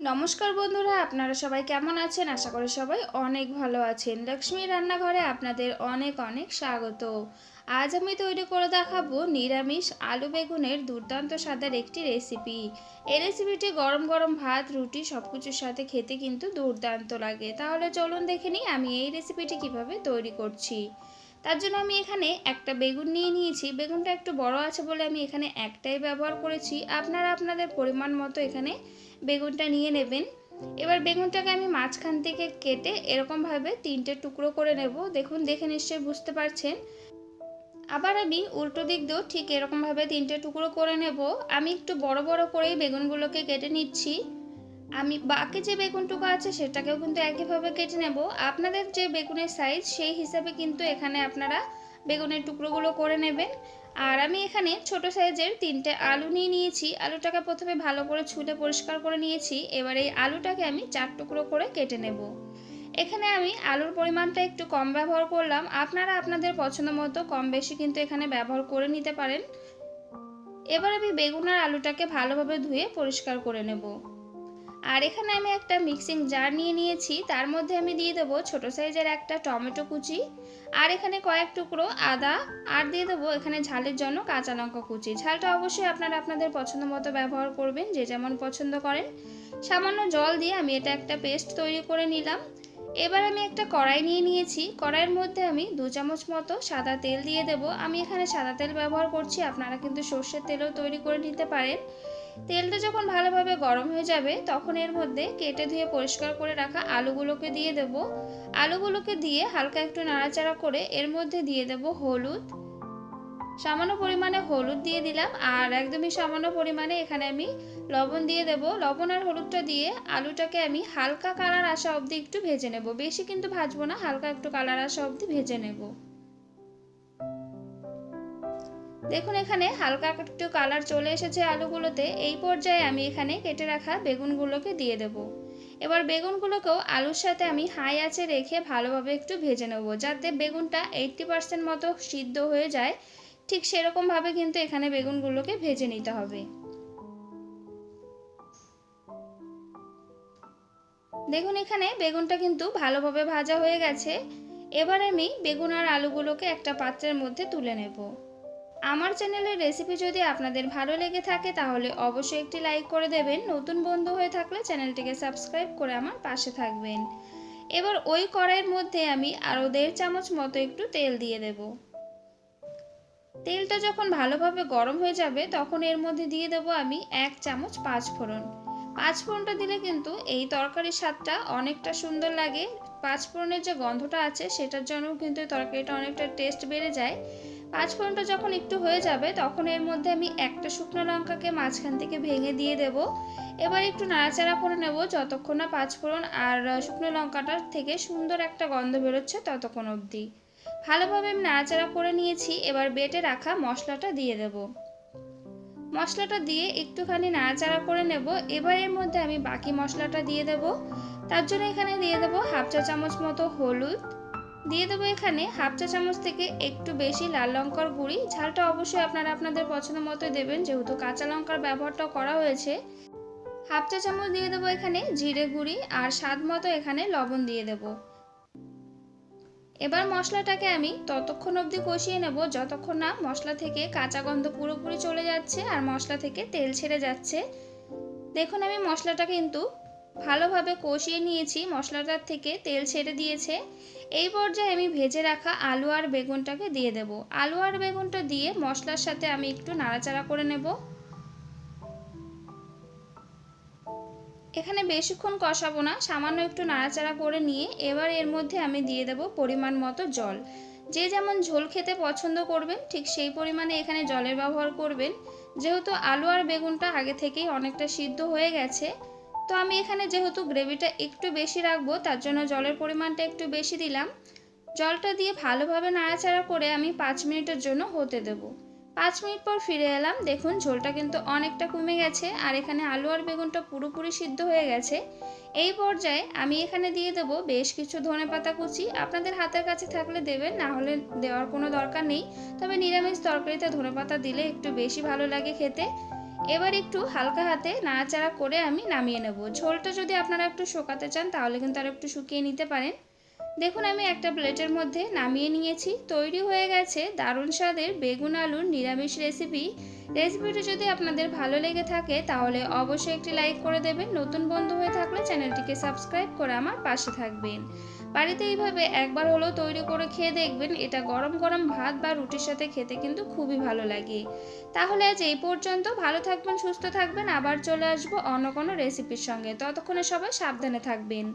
নমস্কার বন্ধুরা, আপনারা সবাই কেমন আছেন? আশা করি সবাই অনেক ভালো আছেন। লক্ষ্মী রান্নাঘরে আপনাদের অনেক অনেক স্বাগত। আজ আমি তৈরি করে দেখাবো নিরামিষ আলু বেগুনের দুর্দান্ত স্বাদের একটি রেসিপি। এই রেসিপিটি গরম গরম ভাত, রুটি সব কিছুর সাথে খেতে কিন্তু দুর্দান্ত লাগে। তাহলে চলুন দেখে নিই আমি এই রেসিপিটি কীভাবে তৈরি করছি। তার জন্য আমি এখানে একটা বেগুন নিয়ে নিয়েছি। বেগুনটা একটু বড় আছে বলে আমি এখানে একটাই ব্যবহার করেছি। আপনারা আপনাদের পরিমাণ মতো এখানে বেগুনটা নিয়ে নেবেন। এবার বেগুনটাকে আমি মাঝখান থেকে কেটে এরকমভাবে তিনটে টুকরো করে নেব। দেখুন, দেখে নিশ্চয়ই বুঝতে পারছেন। আবার আমি উল্টো দিক দিয়েও ঠিক এরকমভাবে তিনটে টুকরো করে নেব। আমি একটু বড় বড় করেই বেগুনগুলোকে কেটে নিচ্ছি। আমি বাকি যে বেগুনটুকু আছে সেটাকেও কিন্তু একইভাবে কেটে নেব। আপনাদের যে বেগুনের সাইজ সেই হিসাবে কিন্তু এখানে আপনারা বেগুনের টুকরোগুলো করে নেবেন। আর আমি এখানে ছোট সাইজের তিনটে আলু নিয়ে নিয়েছি। আলুটাকে প্রথমে ভালো করে ছুলে পরিষ্কার করে নিয়েছি। এবার এই আলুটাকে আমি চার টুকরো করে কেটে নেব। এখানে আমি আলুর পরিমাণটা একটু কম ব্যবহার করলাম। আপনারা আপনাদের পছন্দ মতো কম বেশি কিন্তু এখানে ব্যবহার করে নিতে পারেন। এবার আমি বেগুন আর আলুটাকে ভালোভাবে ধুয়ে পরিষ্কার করে নেব। আর এখানে আমি একটা মিক্সিং জার নিয়ে নিয়েছি। তার মধ্যে আমি দিয়ে দেবো ছোট সাইজের একটা টমেটো কুচি আর এখানে কয়েক টুকরো আদা আর দিয়ে দেবো এখানে ঝালের জন্য কাঁচা লঙ্কা কুচি। ঝালটা অবশ্যই আপনারা আপনাদের পছন্দ মতো ব্যবহার করবেন, যে যেমন পছন্দ করেন। সামান্য জল দিয়ে আমি এটা একটা পেস্ট তৈরি করে নিলাম। এবার আমি একটা কড়াই নিয়ে নিয়েছি। কড়াইয়ের মধ্যে আমি দু চামচ মতো সাদা তেল দিয়ে দেব। আমি এখানে সাদা তেল ব্যবহার করছি, আপনারা কিন্তু সর্ষের তেলও তৈরি করে নিতে পারেন। তেলটা যখন ভালোভাবে গরম হয়ে যাবে, তখন এর মধ্যে কেটে ধুয়ে পরিষ্কার করে রাখা আলুগুলোকে দিয়ে দেব। আলুগুলোকে দিয়ে হালকা একটু নাড়াচাড়া করে এর মধ্যে দিয়ে দেব হলুদ। সামান্য পরিমাণে হলুদ দিয়ে দিলাম, আর একদমই সামান্য পরিমাণে এখানে আমি লবণ দিয়ে দেব। লবণ আর হলুদটা দিয়ে আলুটাকে আমি হালকা কালার আসা অবধি একটু ভেজে নেব। বেশি কিন্তু ভাজবো না, হালকা একটু কালার আসা অবধি ভেজে নেব। দেখুন এখানে হালকা একটু কালার চলে এসেছে আলুগুলোতে। এই পর্যায়ে আমি এখানে কেটে রাখা বেগুনগুলোকে দিয়ে দেব। এবার বেগুনগুলোকেও আলুর সাথে আমি হাই আঁচে রেখে ভালোভাবে একটু ভেজে নেব, যাতে বেগুনটা এইটটি পার্সেন্ট মতো সিদ্ধ হয়ে যায়। ঠিক সেরকমভাবে কিন্তু এখানে বেগুনগুলোকে ভেজে নিতে হবে। দেখুন এখানে বেগুনটা কিন্তু ভালোভাবে ভাজা হয়ে গেছে। এবার আমি বেগুন আর আলুগুলোকে একটা পাত্রের মধ্যে তুলে নেব। আমার চ্যানেলের রেসিপি যদি আপনাদের ভালো লেগে থাকে, তাহলে অবশ্যই একটি লাইক করে দেবেন। নতুন বন্ধু হয়ে থাকলে চ্যানেলটিকে সাবস্ক্রাইব করে আমার পাশে থাকবেন। এবার ওই কড়াইয়ের মধ্যে আমি আরও দেড় চামচ মতো একটু তেল দিয়ে দেব। তেলটা যখন ভালোভাবে গরম হয়ে যাবে, তখন এর মধ্যে দিয়ে দেব আমি এক চামচ পাঁচ ফোড়ন পাঁচ ফোড়নটা দিলে কিন্তু এই তরকারির স্বাদটা অনেকটা সুন্দর লাগে। পাঁচ ফোড়নের যে গন্ধটা আছে, সেটার জন্য কিন্তু তরকারিটা অনেকটা টেস্ট বেড়ে যায়। পাঁচ ফোড়নটা যখন একটু হয়ে যাবে, তখন এর মধ্যে আমি একটা শুকনো লঙ্কাকে মাঝখান থেকে ভেঙে দিয়ে দেব। এবার একটু নাড়াচাড়া করে নেব যতক্ষণ না পাঁচ ফোড়ন আর শুকনো লঙ্কাটার থেকে সুন্দর একটা গন্ধ বেরোচ্ছে ততক্ষণ অবধি। ভালোভাবে আমি নাড়াচাড়া করে নিয়েছি, এবার বেটে রাখা মশলাটা দিয়ে দেব। মশলাটা দিয়ে একটুখানি নাড়াচাড়া করে নেব। এবার এর মধ্যে আমি বাকি মশলাটা দিয়ে দেব। তার জন্য এখানে দিয়ে দেব হাফ চা চামচ মতো হলুদ। দিয়ে দেবো এখানে হাফ চা চামচ থেকে একটু বেশি লাল লঙ্কার গুঁড়ি। ঝালটা অবশ্যই আপনারা আপনাদের পছন্দ মতো দেবেন, যেহেতু কাঁচা লঙ্কার ব্যবহারটা করা হয়েছে। হাফ চা চামচ দিয়ে দেবো এখানে জিরে গুঁড়ি আর স্বাদ মতো এখানে লবণ দিয়ে দেব। এবার মশলাটাকে আমি ততক্ষণ অবধি কষিয়ে নেব, যতক্ষণ না মশলা থেকে কাঁচা গন্ধ পুরোপুরি চলে যাচ্ছে আর মশলা থেকে তেল ছেড়ে যাচ্ছে। দেখুন, আমি মশলাটা কিন্তু ভালোভাবে কষিয়ে নিয়েছি, মশলাটার থেকে তেল ছেড়ে দিয়েছে। এই পর্যায়ে আমি ভেজে রাখা আলু আর বেগুনটাকে দিয়ে দেব। আলু আর বেগুনটা দিয়ে মশলার সাথে আমি একটু নাড়াচাড়া করে নেব। এখানে বেশিক্ষণ কষাবো না, সামান্য একটু নাড়াচাড়া করে নিয়ে এবার এর মধ্যে আমি দিয়ে দেব পরিমাণ মতো জল। যে যেমন ঝোল খেতে পছন্দ করবেন, ঠিক সেই পরিমাণে এখানে জলের ব্যবহার করবেন। যেহেতু আলু আর বেগুনটা আগে থেকেই অনেকটা সিদ্ধ হয়ে গেছে, তো আমি এখানে যেহেতু গ্রেভিটা একটু বেশি রাখব, তার জন্য জলের পরিমাণটা একটু বেশি দিলাম। জলটা দিয়ে ভালোভাবে নাড়াচাড়া করে আমি পাঁচ মিনিটের জন্য হতে দেব। পাঁচ মিনিট পর ফিরে এলাম। দেখুন, ঝোলটা কিন্তু অনেকটা কমে গেছে আর এখানে আলু আর বেগুনটা পুরোপুরি সিদ্ধ হয়ে গেছে। এই পর্যায়ে আমি এখানে দিয়ে দেব বেশ কিছু ধনে পাতা কুচি। আপনাদের হাতের কাছে থাকলে দেবেন, না হলে দেওয়ার কোনো দরকার নেই। তবে নিরামিষ তরকারিতে ধনে পাতা দিলে একটু বেশি ভালো লাগে খেতে। এবার একটু হালকা হাতে নাড়াচাড়া করে আমি নামিয়ে নেব। ঝোলটা যদি আপনারা একটু শুকাতে চান, তাহলে কিন্তু আর একটু শুকিয়ে নিতে পারেন। দেখুন, আমি একটা প্লেটের মধ্যে নামিয়ে নিয়েছি। তৈরি হয়ে গেছে দারুণ স্বাদের বেগুন আলুর নিরামিষ রেসিপি। রেসিপিটি যদি আপনাদের ভালো লেগে থাকে, তাহলে অবশ্যই একটি লাইক করে দেবেন। নতুন বন্ধু হয়ে থাকলে চ্যানেলটিকে সাবস্ক্রাইব করে আমার পাশে থাকবেন। বাড়িতে এইভাবে একবার হলেও তৈরি করে খেয়ে দেখবেন, এটা গরম গরম ভাত বা রুটির সাথে খেতে কিন্তু খুবই ভালো লাগে। তাহলে আজ এই পর্যন্ত। ভালো থাকবেন, সুস্থ থাকবেন। আবার চলে আসব অন্য কোনো রেসিপির সঙ্গে। ততক্ষণে সবাই সাবধানে থাকবেন।